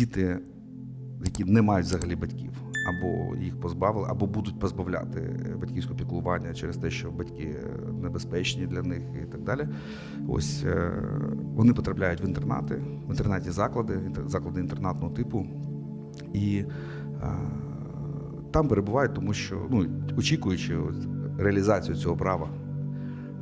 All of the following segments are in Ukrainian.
діти, які не мають взагалі батьків, або їх позбавили, або будуть позбавляти батьківського піклування через те, що батьки небезпечні для них і так далі. Ось е, вони потрапляють в інтернати, в інтернаті заклади, заклади інтернатного типу. І е, там перебувають, тому що ну, очікуючи реалізацію цього права.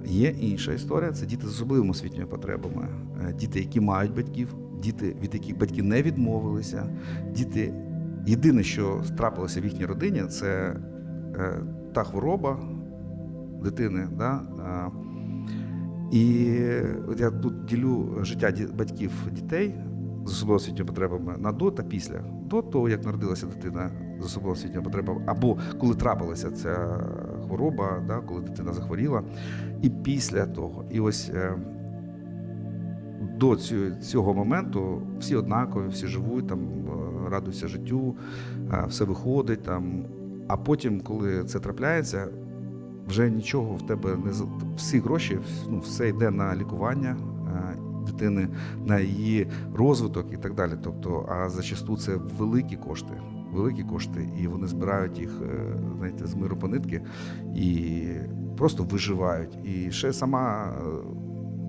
Є інша історія це діти з особливими освітніми потребами, Е, діти, які мають батьків, діти, від яких батьки не відмовилися. Діти, єдине, що трапилося в їхній родині, це е, та хвороба дитини. Да? і от я тут ділю життя батьків дітей з особливо освітніми потребами на до та після. До того, як народилася дитина з особливо освітніми потребами, або коли трапилася ця хвороба, да, коли дитина захворіла, і після того. І ось е, до цього, моменту всі однакові, всі живуть, там, е, радуються життю, е, все виходить. Там. А потім, коли це трапляється, вже нічого в тебе не всі гроші, ну, все йде на лікування е, дитини, на її розвиток і так далі. Тобто, а зачасту це великі кошти. Великі кошти, і вони збирають їх, знаєте, з миру по нитки і просто виживають. І ще сама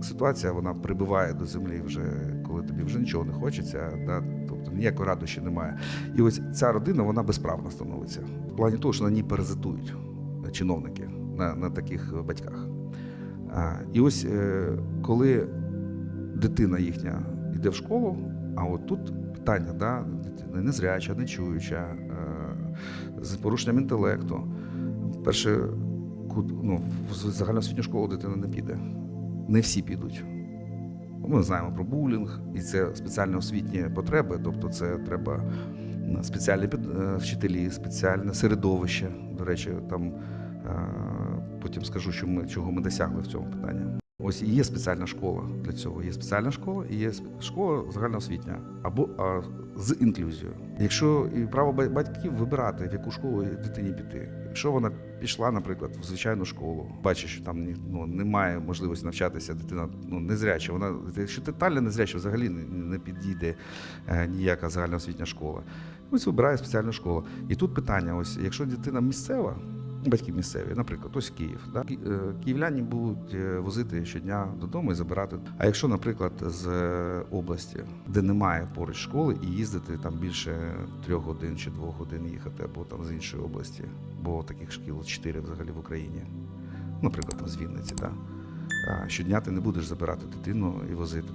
ситуація вона прибиває до землі, вже коли тобі вже нічого не хочеться, да? тобто ніякої радощі немає. І ось ця родина вона безправна становиться в плані того, що на ній паразитують чиновники на, на таких батьках. А, і ось е, коли дитина їхня йде в школу, а от тут питання, да, дитина незряча, нечуюча, е, з порушенням інтелекту. Перше, ну, в загальноосвітню школу дитина не піде. Не всі підуть. Ми знаємо про булінг, і це спеціальні освітні потреби, тобто це треба спеціальні е, вчителі, спеціальне середовище. До речі, там е, потім скажу, що ми, чого ми досягли в цьому питанні. Ось і є спеціальна школа для цього. Є спеціальна школа і є школа загальноосвітня або а, з інклюзією. Якщо і право батьків вибирати, в яку школу дитині піти. Якщо вона пішла, наприклад, в звичайну школу, бачить, що там ну, немає можливості навчатися, дитина ну, незряча. Вона якщо тотально незряча, взагалі не, підійде е, ніяка загальноосвітня школа. Ось вибирає спеціальну школу. І тут питання: ось якщо дитина місцева, батьки місцеві, наприклад, ось Київ. Да? Е, Київляні будуть е, возити щодня додому і забирати. А якщо, наприклад, з е, області, де немає поруч школи, і їздити там більше трьох годин чи двох годин їхати, або там з іншої області, бо таких шкіл чотири взагалі в Україні, наприклад, там з Вінниці, да? Щодня ти не будеш забирати дитину і возити.